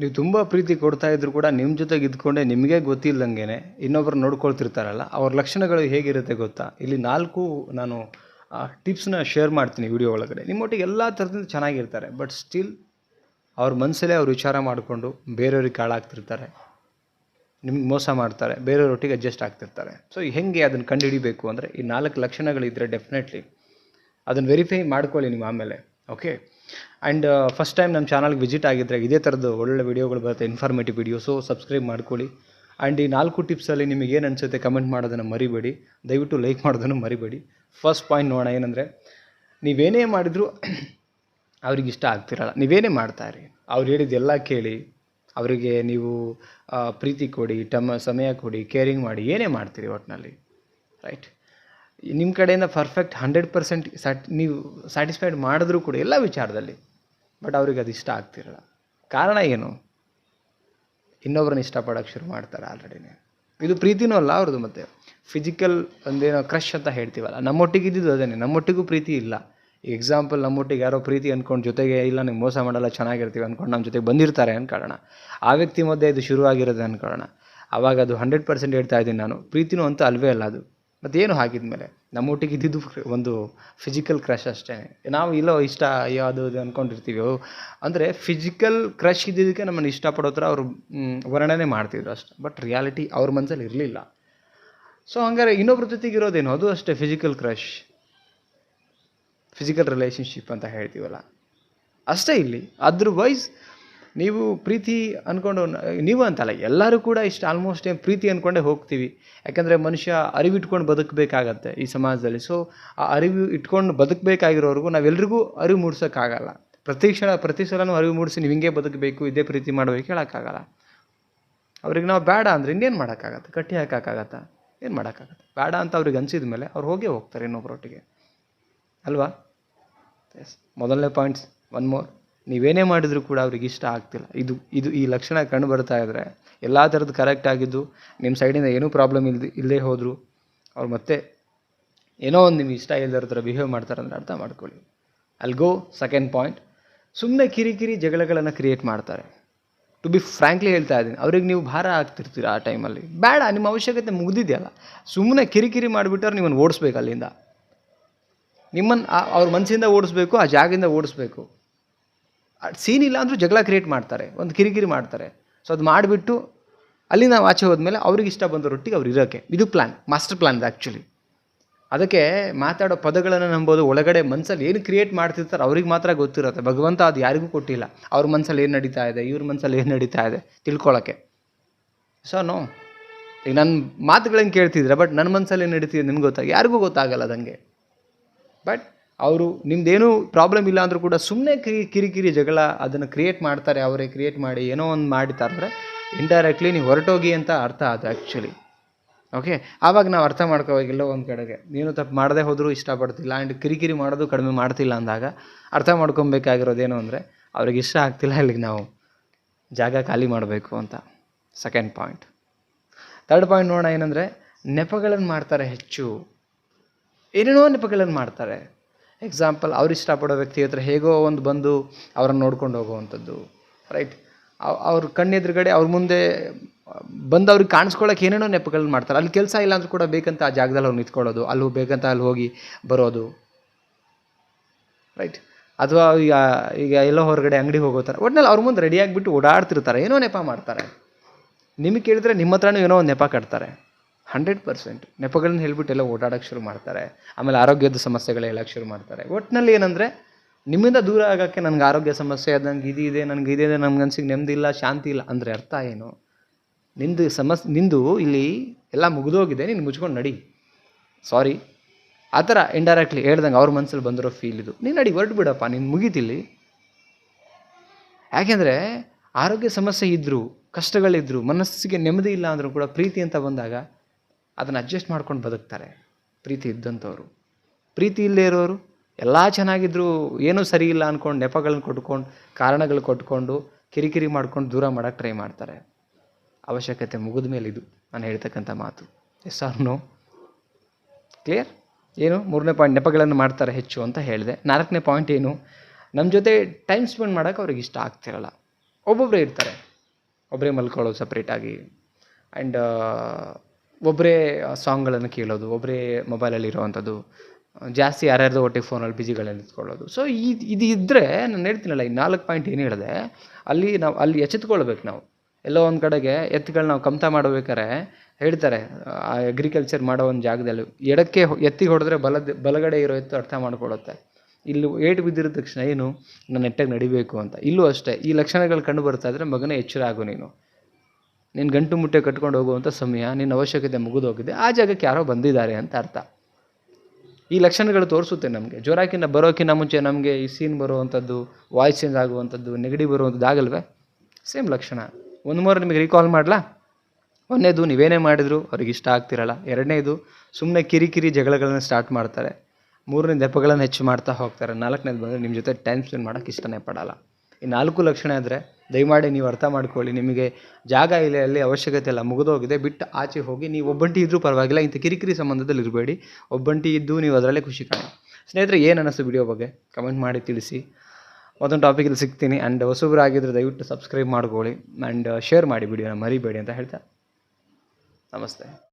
ನೀವು ತುಂಬ ಪ್ರೀತಿ ಕೊಡ್ತಾ ಇದ್ರು ಕೂಡ ನಿಮ್ಮ ಜೊತೆಗೆ ಇದ್ಕೊಂಡೆ ನಿಮಗೆ ಗೊತ್ತಿಲ್ಲದಂಗೆ ಇನ್ನೊಬ್ಬರು ನೋಡ್ಕೊಳ್ತಿರ್ತಾರಲ್ಲ, ಅವ್ರ ಲಕ್ಷಣಗಳು ಹೇಗಿರುತ್ತೆ ಗೊತ್ತಾ? ಇಲ್ಲಿ ನಾಲ್ಕು ನಾನು ಟಿಪ್ಸ್ನ ಶೇರ್ ಮಾಡ್ತೀನಿ ವಿಡಿಯೋ ಒಳಗಡೆ. ನಿಮ್ಮೊಟ್ಟಿಗೆ ಎಲ್ಲ ಥರದಿಂದ ಚೆನ್ನಾಗಿರ್ತಾರೆ, ಬಟ್ ಸ್ಟಿಲ್ ಅವ್ರ ಮನಸ್ಸಲ್ಲೇ ಅವ್ರು ವಿಚಾರ ಮಾಡಿಕೊಂಡು ಬೇರೆಯವ್ರಿಗೆ ಕಾಳಾಗ್ತಿರ್ತಾರೆ. ನಿಮ್ಗೆ ಮೋಸ ಮಾಡ್ತಾರೆ ಬೇರೆಯವ್ರೊಟ್ಟಿಗೆ ಅಡ್ಜಸ್ಟ್ ಆಗ್ತಿರ್ತಾರೆ. ಸೊ ಹೆಂಗೆ ಅದನ್ನು ಕಂಡುಹಿಡಿಬೇಕು ಅಂದರೆ ಈ ನಾಲ್ಕು ಲಕ್ಷಣಗಳಿದ್ದರೆ ಡೆಫಿನೆಟ್ಲಿ ಅದನ್ನು ವೆರಿಫೈ ಮಾಡ್ಕೊಳ್ಳಿ ನೀವು ಆಮೇಲೆ ಓಕೆ ಆ್ಯಂಡ್ ಫಸ್ಟ್ ಟೈಮ್ ನಮ್ಮ ಚಾನಲ್ಗೆ ವಿಸಿಟ್ ಆಗಿದ್ದರೆ ಇದೇ ಥರದ್ದು ಒಳ್ಳೊಳ್ಳೆ ವೀಡಿಯೋಗಳು ಬರುತ್ತೆ ಇನ್ಫಾರ್ಮೇಟಿವ್ ವೀಡಿಯೋಸು ಸಬ್ಸ್ಕ್ರೈಬ್ ಮಾಡ್ಕೊಳ್ಳಿ. ಆ್ಯಂಡ್ ಈ ನಾಲ್ಕು ಟಿಪ್ಸಲ್ಲಿ ನಿಮಗೆ ಏನು ಅನಿಸುತ್ತೆ ಕಮೆಂಟ್ ಮಾಡೋದನ್ನು ಮರಿಬೇಡಿ. ದಯವಿಟ್ಟು ಲೈಕ್ ಮಾಡೋದನ್ನು ಮರಿಬೇಡಿ. ಫಸ್ಟ್ ಪಾಯಿಂಟ್ ನೋಡೋಣ, ಏನಂದರೆ ನೀವೇನೇ ಮಾಡಿದರೂ ಅವ್ರಿಗೆ ಇಷ್ಟ ಆಗ್ತಿರಲ್ಲ. ನೀವೇನೇ ಮಾಡ್ತಾಯಿರಿ ಅವ್ರು ಹೇಳಿದ್ದೆಲ್ಲ ಕೇಳಿ, ಅವರಿಗೆ ನೀವು ಪ್ರೀತಿ ಕೊಡಿ ಟಮ ಸಮಯ ಕೊಡಿ ಕೇರಿಂಗ್ ಮಾಡಿ, ಏನೇ ಮಾಡ್ತೀರಿ ಒಟ್ಟಿನಲ್ಲಿ ರೈಟ್ ನಿಮ್ಮ ಕಡೆಯಿಂದ ಪರ್ಫೆಕ್ಟ್ ಹಂಡ್ರೆಡ್ ಪರ್ಸೆಂಟ್ ಸ್ಯಾಟ್ ನೀವು ಸ್ಯಾಟಿಸ್ಫೈಡ್ ಮಾಡಿದ್ರೂ ಕೂಡ ಎಲ್ಲ ವಿಚಾರದಲ್ಲಿ ಬಟ್ ಅವ್ರಿಗೆ ಅದು ಇಷ್ಟ ಆಗ್ತಿರಲ್ಲ. ಕಾರಣ ಏನು? ಇನ್ನೊಬ್ರನ್ನ ಇಷ್ಟಪಡೋಕ್ಕೆ ಶುರು ಮಾಡ್ತಾರೆ ಆಲ್ರೆಡಿನೇ ಇದು ಪ್ರೀತಿನೂ ಅಲ್ಲ ಅವ್ರದ್ದು ಮತ್ತೆ. ಫಿಸಿಕಲ್ ಒಂದೇನೋ ಕ್ರಶ್ ಅಂತ ಹೇಳ್ತೀವಲ್ಲ, ನಮ್ಮೊಟ್ಟಿಗೆ ಇದ್ದಿದ್ದು ಅದೇನೆ, ನಮ್ಮೊಟ್ಟಿಗೂ ಪ್ರೀತಿ ಇಲ್ಲ. ಎಕ್ಸಾಂಪಲ್ ನಮ್ಮೊಟ್ಟಿಗೆ ಯಾರೋ ಪ್ರೀತಿ ಅಂದ್ಕೊಂಡು ಜೊತೆಗೆ, ಇಲ್ಲ ನೀವು ಮೋಸ ಮಾಡಲ್ಲ, ಚೆನ್ನಾಗಿರ್ತೀವಿ ಅಂದ್ಕೊಂಡು ನಮ್ಮ ಜೊತೆಗೆ ಬಂದಿರ್ತಾರೆ ಅನ್ಕೊಳ್ಳೋಣ ಆ ವ್ಯಕ್ತಿ ಮಧ್ಯೆ ಇದು ಶುರು ಆಗಿರೋದು ಅನ್ಕೊಳ್ಳೋಣ ಆವಾಗ ಅದು ಹಂಡ್ರೆಡ್ ಪರ್ಸೆಂಟ್ ಹೇಳ್ತಾ ಇದ್ದೀನಿ ನಾನು. ಪ್ರೀತಿನೂ ಅಂತ ಅಲ್ವೇ ಅಲ್ಲ ಅದು. ಮತ್ತೇನು ನಮ್ಮ ನಮ್ಮೊಟ್ಟಿಗೆ ಇದ್ದಿದ್ದು ಒಂದು ಫಿಸಿಕಲ್ ಕ್ರಶ್ ಅಷ್ಟೇ. ನಾವು ಇಲ್ಲೋ ಇಷ್ಟ ಅಯ್ಯೋ ಅದು ಇದು ಅಂದ್ಕೊಂಡಿರ್ತೀವಿ ಅಂದರೆ ಫಿಸಿಕಲ್ ಕ್ರಶ್ ಇದ್ದಿದ್ದಕ್ಕೆ ನಮ್ಮನ್ನು ಇಷ್ಟಪಡೋ ಥರ ಅವರು ವರ್ಣನೆ ಮಾಡ್ತಿದ್ರು ಅಷ್ಟೆ. ಬಟ್ ರಿಯಾಲಿಟಿ ಅವ್ರ ಮನಸ್ಸಲ್ಲಿ ಇರಲಿಲ್ಲ. ಸೊ ಹಂಗಾರೆ ಇನ್ನೊಬ್ರ ಜೊತೆಗೆ ಇರೋದೇನು? ಅದು ಅಷ್ಟೇ ಫಿಸಿಕಲ್ ಕ್ರಶ್ ಫಿಸಿಕಲ್ ರಿಲೇಷನ್ಶಿಪ್ ಅಂತ ಹೇಳ್ತೀವಲ್ಲ. ಅಷ್ಟೇ ಇಲ್ಲಿ. ಅದರ್ವೈಸ್ ನೀವು ಪ್ರೀತಿ ಅಂದ್ಕೊಂಡು ನೀವು ಅಂತಲ್ಲ, ಎಲ್ಲರೂ ಕೂಡ ಇಷ್ಟು ಆಲ್ಮೋಸ್ಟ್ ಏನು ಪ್ರೀತಿ ಅಂದ್ಕೊಂಡೇ ಹೋಗ್ತೀವಿ. ಯಾಕಂದರೆ ಮನುಷ್ಯ ಅರಿವಿಟ್ಕೊಂಡು ಬದುಕಬೇಕಾಗತ್ತೆ ಈ ಸಮಾಜದಲ್ಲಿ. ಸೊ ಆ ಅರಿವು ಇಟ್ಕೊಂಡು ಬದುಕಬೇಕಾಗಿರೋರ್ಗು ನಾವೆಲ್ರಿಗೂ ಅರಿವು ಮೂಡ್ಸೋಕ್ಕಾಗಲ್ಲ. ಪ್ರತಿ ಕ್ಷಣ, ಪ್ರತಿ ಸಲನೂ ಅರಿವು ಮೂಡಿಸಿ ನೀವು ಹಿಂಗೆ ಬದುಕಬೇಕು, ಇದೇ ಪ್ರೀತಿ ಮಾಡಬೇಕು ಹೇಳೋಕ್ಕಾಗಲ್ಲ. ಅವ್ರಿಗೆ ನಾವು ಬೇಡ ಅಂದರೆ ಇನ್ನೇನು ಮಾಡೋಕ್ಕಾಗತ್ತೆ? ಕಟ್ಟಿ ಹಾಕೋಕ್ಕಾಗತ್ತಾ? ಏನು ಮಾಡೋಕ್ಕಾಗತ್ತೆ? ಬೇಡ ಅಂತ ಅವ್ರಿಗೆ ಅನಿಸಿದ ಮೇಲೆ ಅವ್ರು ಹೋಗೇ ಹೋಗ್ತಾರೆ ಇನ್ನೊಬ್ಬರೊಟ್ಟಿಗೆ ಅಲ್ವಾ? ಎಸ್ ಮೊದಲನೇ ಪಾಯಿಂಟ್ಸ್ ಒನ್ ಮೋರ್ ನೀವೇನೇ ಮಾಡಿದರೂ ಕೂಡ ಅವ್ರಿಗೆ ಇಷ್ಟ ಆಗ್ತಿಲ್ಲ. ಇದು ಇದು ಈ ಲಕ್ಷಣ ಕಂಡು ಬರ್ತಾ ಇದ್ದರೆ ಎಲ್ಲ ಥರದ್ದು ಕರೆಕ್ಟ್ ಆಗಿದ್ದು ನಿಮ್ಮ ಸೈಡಿಂದ ಏನೂ ಪ್ರಾಬ್ಲಮ್ ಇಲ್ದ ಇಲ್ಲದೆ ಹೋದರು ಅವ್ರು ಮತ್ತೆ ಏನೋ ಒಂದು ನಿಮ್ಗೆ ಇಷ್ಟ ಇಲ್ಲದ ಥರ ಬಿಹೇವ್ ಮಾಡ್ತಾರೆ ಅಂದರೆ ಅರ್ಥ ಮಾಡ್ಕೊಳ್ಳಿ. ಅಲ್ಲಿ ಗೋ ಸೆಕೆಂಡ್ ಪಾಯಿಂಟ್ ಸುಮ್ಮನೆ ಕಿರಿಕಿರಿ ಜಗಳಗಳನ್ನು ಕ್ರಿಯೇಟ್ ಮಾಡ್ತಾರೆ. ಟು ಬಿ ಫ್ರ್ಯಾಂಕ್ಲಿ ಹೇಳ್ತಾ ಇದ್ದೀನಿ, ಅವ್ರಿಗೆ ನೀವು ಭಾರ ಆಗ್ತಿರ್ತೀರ ಆ ಟೈಮಲ್ಲಿ ಬೇಡ, ನಿಮ್ಮ ಅವಶ್ಯಕತೆ ಮುಗಿದಿದೆಯಲ್ಲ. ಸುಮ್ಮನೆ ಕಿರಿಕಿರಿ ಮಾಡಿಬಿಟ್ಟವ್ರು ನಿಮ್ಮನ್ನು ಓಡಿಸ್ಬೇಕು ಅಲ್ಲಿಂದ. ನಿಮ್ಮನ್ನು ಅವ್ರ ಮನಸ್ಸಿಂದ ಓಡಿಸ್ಬೇಕು, ಆ ಜಾಗದಿಂದ ಓಡಿಸ್ಬೇಕು. ಸೀನ್ ಇಲ್ಲ ಅಂದರೂ ಜಗಳ ಕ್ರಿಯೇಟ್ ಮಾಡ್ತಾರೆ, ಒಂದು ಕಿರಿಕಿರಿ ಮಾಡ್ತಾರೆ. ಸೊ ಅದು ಮಾಡಿಬಿಟ್ಟು ಅಲ್ಲಿ ನಾವು ಆಚೆ ಹೋದ್ಮೇಲೆ ಅವ್ರಿಗೆ ಇಷ್ಟ ಬಂದ ರೊಟ್ಟಿಗೆ ಅವ್ರು ಇರೋಕ್ಕೆ ಇದು ಪ್ಲ್ಯಾನ್ ಮಾಸ್ಟರ್ ಪ್ಲ್ಯಾನ್ ಇದು ಆ್ಯಕ್ಚುಲಿ ಅದಕ್ಕೆ ಮಾತಾಡೋ ಪದಗಳನ್ನು ನಂಬೋದು ಒಳಗಡೆ ಮನಸ್ಸಲ್ಲಿ ಏನು ಕ್ರಿಯೇಟ್ ಮಾಡ್ತಿರ್ತಾರೆ ಅವ್ರಿಗೆ ಮಾತ್ರ ಗೊತ್ತಿರುತ್ತೆ. ಭಗವಂತ ಅದು ಯಾರಿಗೂ ಕೊಟ್ಟಿಲ್ಲ. ಅವ್ರ ಮನಸ್ಸಲ್ಲಿ ಏನು ನಡೀತಾ ಇದೆ, ಇವ್ರ ಮನಸ್ಸಲ್ಲಿ ಏನು ನಡೀತಾ ಇದೆ ತಿಳ್ಕೊಳ್ಳೋಕ್ಕೆ ಸೊ ನೋ ಈಗ ನನ್ನ ಮಾತುಗಳನ್ನು ಕೇಳ್ತಿದ್ರೆ ಬಟ್ ನನ್ನ ಮನಸ್ಸಲ್ಲಿ ಏನು ನಡೀತಿದೆ ನಿಮ್ಗೆ ಗೊತ್ತಾಗ ಯಾರಿಗೂ ಗೊತ್ತಾಗಲ್ಲ ಅದಂಗೆ. ಬಟ್ ಅವರು ನಿಮ್ದೇನು ಪ್ರಾಬ್ಲಮ್ ಇಲ್ಲ ಅಂದರೂ ಕೂಡ ಸುಮ್ಮನೆ ಕಿರಿ ಕಿರಿಕಿರಿ ಜಗಳ ಅದನ್ನು ಕ್ರಿಯೇಟ್ ಮಾಡ್ತಾರೆ, ಅವರೇ ಕ್ರಿಯೇಟ್ ಮಾಡಿ ಏನೋ ಒಂದು ಮಾಡ್ತಾರೆ ಅಂದರೆ ಇಂಡೈರೆಕ್ಟ್ಲಿ ನೀವು ಹೊರಟೋಗಿ ಅಂತ ಅರ್ಥ ಅದು ಆ್ಯಕ್ಚುಲಿ ಓಕೆ ಆವಾಗ ನಾವು ಅರ್ಥ ಮಾಡ್ಕೋವಾಗಿಲ್ಲ ಒಂದು ಕಡೆಗೆ. ನೀನು ತಪ್ಪು ಮಾಡದೇ ಹೋದರೂ ಇಷ್ಟಪಡ್ತಿಲ್ಲ ಆ್ಯಂಡ್ ಕಿರಿಕಿರಿ ಮಾಡೋದು ಕಡಿಮೆ ಮಾಡ್ತಿಲ್ಲ ಅಂದಾಗ ಅರ್ಥ ಮಾಡ್ಕೊಬೇಕಾಗಿರೋದೇನು ಅಂದರೆ ಅವ್ರಿಗೆ ಇಷ್ಟ ಆಗ್ತಿಲ್ಲ ಇಲ್ಲಿಗೆ ನಾವು ಜಾಗ ಖಾಲಿ ಮಾಡಬೇಕು ಅಂತ. ಸೆಕೆಂಡ್ ಪಾಯಿಂಟ್ ತರ್ಡ್ ಪಾಯಿಂಟ್ ನೋಡೋಣ ಏನಂದರೆ ನೆಪಗಳನ್ನು ಮಾಡ್ತಾರೆ ಹೆಚ್ಚು. ಏನೇನೋ ನೆಪಗಳನ್ನು ಮಾಡ್ತಾರೆ. ಎಕ್ಸಾಂಪಲ್ ಅವ್ರು ಇಷ್ಟಪಡೋ ವ್ಯಕ್ತಿ ಹತ್ರ ಹೇಗೋ ಒಂದು ಬಂದು ಅವ್ರನ್ನ ನೋಡ್ಕೊಂಡು ಹೋಗುವಂಥದ್ದು ರೈಟ್ ಅವ್ರ ಕಣ್ಣೆದುರುಗಡೆ ಅವ್ರ ಮುಂದೆ ಬಂದು ಅವ್ರಿಗೆ ಕಾಣಿಸ್ಕೊಳ್ಳೋಕೆ ಏನೇನೋ ನೆಪಗಳನ್ನ ಮಾಡ್ತಾರೆ. ಅಲ್ಲಿ ಕೆಲಸ ಇಲ್ಲ ಅಂದ್ರೂ ಕೂಡ ಬೇಕಂತ ಆ ಜಾಗದಲ್ಲಿ ಅವ್ರು ನಿಂತ್ಕೊಳ್ಳೋದು, ಅಲ್ಲಿ ಬೇಕಂತ ಅಲ್ಲಿ ಹೋಗಿ ಬರೋದು ರೈಟ್ ಅಥವಾ ಈಗ ಈಗ ಎಲ್ಲೋ ಹೊರಗಡೆ ಅಂಗಡಿ ಹೋಗೋ ಥರ, ಒಟ್ನಲ್ಲಿ ಅವ್ರ ಮುಂದೆ ರೆಡಿಯಾಗಿಬಿಟ್ಟು ಓಡಾಡ್ತಿರ್ತಾರೆ, ಏನೋ ನೆಪ ಮಾಡ್ತಾರೆ. ನಿಮಗೆ ಕೇಳಿದ್ರೆ ನಿಮ್ಮ ಹತ್ರನೂ ಏನೋ ಒಂದು ನೆಪ ಕಟ್ತಾರೆ. Hundred percent. ನೆಪಗಳನ್ನ ಹೇಳ್ಬಿಟ್ಟು ಎಲ್ಲ ಓಡಾಡೋಕ್ಕೆ ಶುರು ಮಾಡ್ತಾರೆ. ಆಮೇಲೆ ಆರೋಗ್ಯದ ಸಮಸ್ಯೆಗಳು ಹೇಳೋಕ್ಕೆ ಶುರು ಮಾಡ್ತಾರೆ. ಒಟ್ಟಿನಲ್ಲಿ ಏನಂದರೆ, ನಿಮ್ಮಿಂದ ದೂರ ಆಗೋಕ್ಕೆ ನನಗೆ ಆರೋಗ್ಯ ಸಮಸ್ಯೆ ಅದು ನಂಗೆ ಇದಿದೆ ನನಗೆ ಇದೆ ನನ್ನ ಅನ್ಸಿಗೆ ನೆಮ್ಮದಿ ಇಲ್ಲ, ಶಾಂತಿ ಇಲ್ಲ ಅಂದರೆ ಅರ್ಥ ಏನು? ನಿಂದು ಸಮಸ್ಯೆ ನಿಂದು ಇಲ್ಲಿ ಎಲ್ಲ ಮುಗಿದೋಗಿದೆ, ನೀನು ಮುಚ್ಕೊಂಡು ನಡಿ. ಸಾರಿ ಆ ಥರ ಇಂಡೈರೆಕ್ಟ್ಲಿ ಹೇಳ್ದಂಗೆ ಅವ್ರ ಮನಸ್ಸಲ್ಲಿ ಬಂದಿರೋ ಫೀಲ್ ಇದು. ನೀನು ನಡಿ, ಹೊರಟು ಬಿಡಪ್ಪ, ನೀನು ಮುಗೀತಿಲ್ಲಿ. ಯಾಕೆಂದರೆ, ಆರೋಗ್ಯ ಸಮಸ್ಯೆ ಇದ್ದರೂ ಕಷ್ಟಗಳಿದ್ದರೂ ಮನಸ್ಸಿಗೆ ನೆಮ್ಮದಿ ಇಲ್ಲ ಅಂದರೂ ಕೂಡ ಪ್ರೀತಿ ಅಂತ ಬಂದಾಗ ಅದನ್ನು ಅಡ್ಜಸ್ಟ್ ಮಾಡ್ಕೊಂಡು ಬದುಕ್ತಾರೆ. ಪ್ರೀತಿ ಇದ್ದಂಥವ್ರು. ಪ್ರೀತಿ ಇಲ್ಲೇ ಇರೋರು, ಎಲ್ಲ ಚೆನ್ನಾಗಿದ್ದರೂ ಏನೂ ಸರಿ ಇಲ್ಲ ಅಂದ್ಕೊಂಡು ನೆಪಗಳನ್ನ ಕೊಟ್ಕೊಂಡು, ಕಾರಣಗಳು ಕೊಟ್ಕೊಂಡು, ಕಿರಿಕಿರಿ ಮಾಡ್ಕೊಂಡು ದೂರ ಮಾಡೋಕ್ಕೆ ಟ್ರೈ ಮಾಡ್ತಾರೆ. ಅವಶ್ಯಕತೆ ಮುಗಿದ ಮೇಲೆ ಇದು, ನಾನು ಹೇಳ್ತಕ್ಕಂಥ ಮಾತು. ಎಸ್ ಆರ್ ನೋ ಕ್ಲಿಯರ್ ಏನು? ಮೂರನೇ ಪಾಯಿಂಟ್ ನೆಪಗಳನ್ನು ಮಾಡ್ತಾರೆ ಹೆಚ್ಚು ಅಂತ ಹೇಳಿದೆ. ನಾಲ್ಕನೇ ಪಾಯಿಂಟ್ ಏನು? ನಮ್ಮ ಜೊತೆ ಟೈಮ್ ಸ್ಪೆಂಡ್ ಮಾಡೋಕ್ಕೆ ಅವ್ರಿಗೆ ಇಷ್ಟ ಆಗ್ತಿರಲ್ಲ. ಒಬ್ಬೊಬ್ಬರೇ ಇರ್ತಾರೆ. ಒಬ್ಬರೇ ಮಲ್ಕೊಳ್ಳೋದು ಸಪ್ರೇಟಾಗಿ ಆ್ಯಂಡ್ ಒಬ್ಬರೇ ಸಾಂಗ್ಗಳನ್ನು ಕೇಳೋದು ಒಬ್ಬರೇ ಮೊಬೈಲಲ್ಲಿ ಇರೋವಂಥದ್ದು, ಜಾಸ್ತಿ ಯಾರ್ಯಾರ್ದೋ ಒಟ್ಟಿಗೆ ಫೋನಲ್ಲಿ ಬಿಜಿಗಳಲ್ಲಿ ನಿಂತ್ಕೊಳ್ಳೋದು. ಸೊ ಈ ಇದು ಇದ್ದರೆ ನಾನು ಹೇಳ್ತೀನಲ್ಲ, ಈ ನಾಲ್ಕು ಪಾಯಿಂಟ್ ಏನು ಹೇಳಿದೆ, ಅಲ್ಲಿ ನಾವು, ಅಲ್ಲಿ ಎಚ್ಚೆತ್ಕೊಳ್ಬೇಕು ನಾವು. ಎಲ್ಲೋ ಒಂದು ಕಡೆಗೆ ಎತ್ತುಗಳು ನಾವು ಕಮ್ತ ಮಾಡಬೇಕಾರೆ ಹೇಳ್ತಾರೆ ಅಗ್ರಿಕಲ್ಚರ್ ಮಾಡೋ ಒಂದು ಜಾಗದಲ್ಲಿ. ಎಡಕ್ಕೆ ಎತ್ತಿಗೆ ಹೊಡೆದ್ರೆ ಬಲದ, ಬಲಗಡೆ ಇರೋ ಎತ್ತು ಅರ್ಥ ಮಾಡ್ಕೊಳ್ಳುತ್ತೆ. ಇಲ್ಲಿ ಏಟು ಬಿದ್ದಿರೋ ತಕ್ಷಣ ಏನು? ನಾನು ನೆಟ್ಟಾಗಿ ನಡಿಬೇಕು ಅಂತ. ಇಲ್ಲೂ ಅಷ್ಟೇ, ಈ ಲಕ್ಷಣಗಳು ಕಂಡು ಬರ್ತಾ ಇದ್ರೆ ಮಗನೇ ಎಚ್ಚರ ಆಗು ನೀನು. ನೀನು ಗಂಟು ಮುಟ್ಟೆ ಕಟ್ಕೊಂಡು ಹೋಗುವಂಥ ಸಮಯ, ನಿನ್ನ ಅವಶ್ಯಕತೆ ಮುಗಿದೋಗಿದೆ ಆ ಜಾಗಕ್ಕೆ ಯಾರೋ ಬಂದಿದ್ದಾರೆ ಅಂತ ಅರ್ಥ. ಈ ಲಕ್ಷಣಗಳು ತೋರಿಸುತ್ತೆ ನಮಗೆ. ಜ್ವರಕ್ಕಿಂತ ಬರೋಕ್ಕಿಂತ ಮುಂಚೆ ನಮಗೆ ಈ ಸೀನ್ ಬರುವಂಥದ್ದು ವಾಯ್ಸ್ ಚೇಂಜ್ ಆಗುವಂಥದ್ದು ನೆಗಡಿ ಬರುವಂಥದ್ದು ಆಗಲ್ವೇ? ಸೇಮ್ ಲಕ್ಷಣ. ಒಂದು ಮೂರು ನಿಮಗೆ ರೀಕಾಲ್ ಮಾಡಲಾ? ಒಂದನೇದು ನೀವೇನೇ ಮಾಡಿದ್ರು ಅವ್ರಿಗೆ ಇಷ್ಟ ಆಗ್ತಿರಲ್ಲ. ಎರಡನೇದು ಸುಮ್ಮನೆ ಕಿರಿಕಿರಿ ಜಗಳಗಳನ್ನು ಸ್ಟಾರ್ಟ್ ಮಾಡ್ತಾರೆ. ಮೂರನೇ ದೆಪ್ಪಗಳನ್ನು ಹೆಚ್ಚು ಮಾಡ್ತಾ ಹೋಗ್ತಾರೆ. ನಾಲ್ಕನೇದು ಬಂದರೆ ನಿಮ್ಮ ಜೊತೆ ಟೈಮ್ ಸ್ಪೆಂಡ್ ಮಾಡೋಕ್ಕೆ ಇಷ್ಟನೇ ಪಡಲ್ಲ. ಈ ನಾಲ್ಕು ಲಕ್ಷಣ ಇದ್ದರೆ ದಯಮಾಡಿ ನೀವು ಅರ್ಥ ಮಾಡ್ಕೊಳ್ಳಿ. ನಿಮಗೆ ಜಾಗ ಇಲ್ಲ ಅಲ್ಲಿ ಅವಶ್ಯಕತೆ ಇಲ್ಲ ಮುಗಿದೋಗಿದೆ. ಬಿಟ್ಟು ಆಚೆ ಹೋಗಿ ನೀವು ಒಬ್ಬಂಟಿ ಇದ್ದರೂ ಪರವಾಗಿಲ್ಲ. ಇಂಥ ಕಿರಿಕಿರಿ ಸಂಬಂಧದಲ್ಲಿ ಇರಬೇಡಿ. ಒಬ್ಬಂಟಿ ಇದ್ದು ನೀವು ಅದರಲ್ಲೇ ಖುಷಿ ಕಾಣಿ. ಸ್ನೇಹಿತರೆ, ಏನು ವಿಡಿಯೋ ಬಗ್ಗೆ? ಕಮೆಂಟ್ ಮಾಡಿ ತಿಳಿಸಿ. ಮತ್ತೊಂದು ಟಾಪಿಕಲ್ಲಿ ಸಿಗ್ತೀನಿ. ಆ್ಯಂಡ್ ಹೊಸಬ್ರಾಗಿದ್ದರೆ ದಯವಿಟ್ಟು ಸಬ್ಸ್ಕ್ರೈಬ್ ಮಾಡ್ಕೊಳ್ಳಿ. ಆ್ಯಂಡ್ ಶೇರ್ ಮಾಡಿ ವಿಡಿಯೋನ ಮರಿಬೇಡಿ ಅಂತ ಹೇಳ್ತಾ. ನಮಸ್ತೆ.